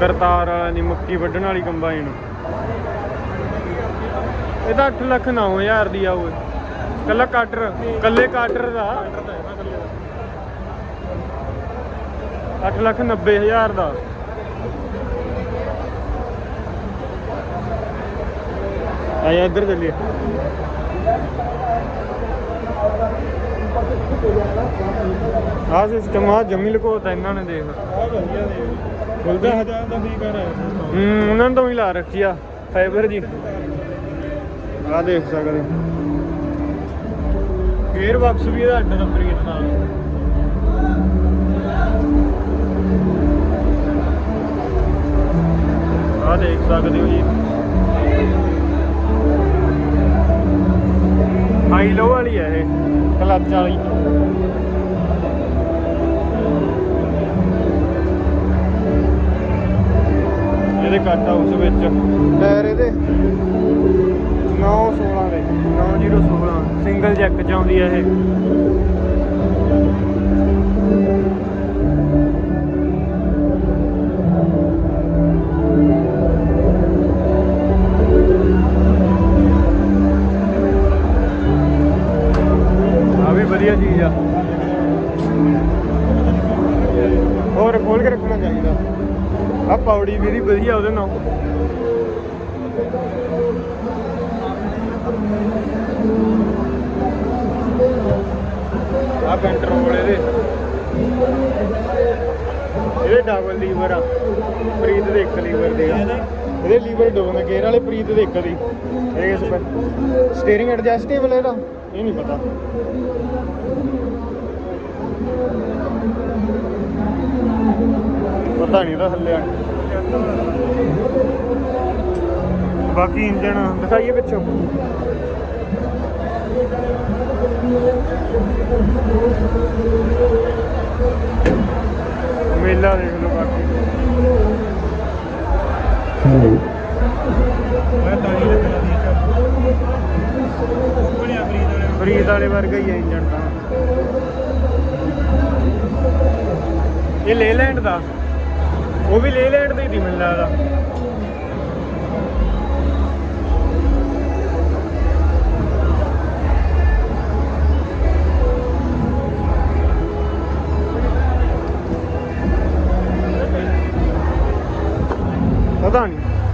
ਕਰਤਾਰ ਵਾਲਿਆਂ ਦੀ ਮੱਕੀ ਵੱਢਣ ਵਾਲੀ ਕੰਬਾਈਨ। ਇਹਦਾ 8 ਲੱਖ 9000 ਦੀ ਆ ਓਏ ਕੱਲਾ ਕਾਟਰ ਕੱਲੇ ਕਾਟਰ ਦਾ। 8 ਲੱਖ 90000 ਦਾ। ਆਇਆ ਇੱਧਰ ਚੱਲੀਏ। ਆ ਸਿਸਟਮ ਆ ਜਮੀ ਲਕੋਤਾ ਇਹਨਾਂ ਨੇ ਦੇਖ। ਖੁੱਲਦਾ। ਹਜ਼ਾਰ ਦਾ ਠੀਕ ਕਰ ਹੂੰ ਉਹਨਾਂ ਨੇ ਤਾਂ ਹੀ ਲਾ ਰੱਖੀ ਆ ਫਾਈਬਰ ਜੀ। ਆ ਦੇਖ ਸਕਦੇ ਗੇਅਰ ਬਾਕਸ ਵੀ ਇਹਦਾ ਅੱਡ ਨੰਬਰ ਹੀ ਨਾਲ। ਆ ਦੇਖ ਸਕਦੇ ਹੋ ਜੀ। ਹਾਈ ਲੋ ਵਾਲੀ ਹੈ ਇਹ ਕਲੱਚ ਵਾਲੀ। ਇਹਦੇ ਕੱਟ ਹਾਊਸ ਵਿੱਚ। ਟਾਇਰ ਇਹਦੇ 916 ਦੇ। 9016 ਸਿੰਗਲ ਜੈਕ ਚ ਆਉਂਦੀ ਹੈ ਇਹ। ਆ ਵੀ ਵਧੀਆ ਚੀਜ਼ ਆ। ਹੋਰ ਖੋਲ ਕੇ ਰੱਖਣਾ ਚਾਹੀਦਾ। ਆ ਪੌੜੀ ਵੀ ਵਧੀਆ ਉਹਦੇ ਨਾਲ। ਆ ਕੰਟਰੋਲ ਇਹਦੇ। ਇਹਦੇ ਡਬਲ ਲੀਵਰ ਆ। ਪ੍ਰੀਤ ਦੇ ਇੱਕ ਲੀਵਰ ਦੇ ਆ। ਇਹਦੇ ਲੀਵਰ ਦੋ ਗੇਅਰ ਵਾਲੇ ਪ੍ਰੀਤ ਦੇ ਇੱਕ ਦੀ। ਇਹ ਸਟੀਅਰਿੰਗ ਐਡਜਸਟੇਬਲ ਇਹਦਾ, ਇਹ ਨਹੀਂ ਪਤਾ। ਪਤਾ ਨਹੀਂ ਇਹਦਾ ਥੱਲੇ ਆ ਬਾਕੀ ਇੰਜਣ ਦਿਖਾਈਏ ਪਿੱਛੋਂ। ਮੇਲਾ ਦੇਖ ਲਓ ਬਾਕੀ। ਮੈਂ ਤਾਂ ਹੀ ਲੱਗਣਾ ਦੀ ਬਣਿਆ ਬਰੀਦ ਵਾਲੇ। ਬਰੀਦ ਵਾਲੇ ਵਰਗਾ ਹੀ ਹੈ ਇੰਜਣ ਤਾਂ। ਇਹ ਲੇਲੈਂਡ ਦਾ। ਉਹ ਵੀ ਲੇਲੈਂਡ ਦਾ ਹੀ ਦੀ ਮੈਨੂੰ ਲੱਗਦਾ। ਪਤਾ ਨਹੀਂ।